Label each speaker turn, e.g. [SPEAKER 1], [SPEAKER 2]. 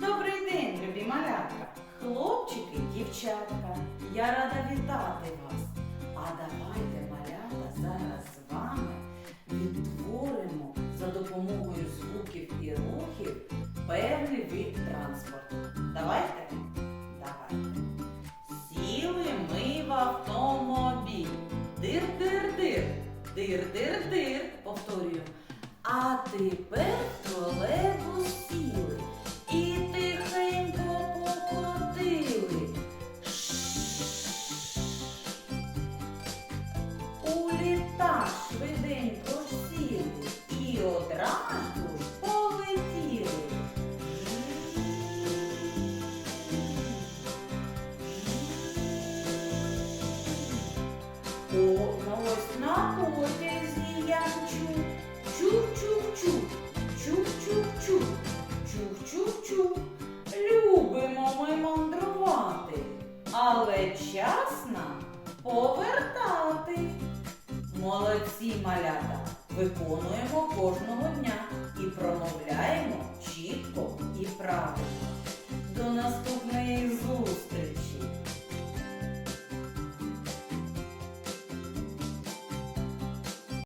[SPEAKER 1] Добрий день, любі малятка, хлопчики, дівчатка. Я рада вітати вас. А давайте, малята, зараз з вами відтворимо за допомогою звуків і рухів певний вид транспорту. Давайте? Давайте. Сіли ми в автомобіль. Дир-дир-дир, дир-дир-дир. Повторюю. А тепер швиденько сіли і одразу ж полетіли. О, ось на потязі я чув. Чух-чух-чух, чух-чух-чух, чух-чух-чух. Любимо ми мандрувати, але час нам повертати. Молодці малята, виконуємо кожного дня і промовляємо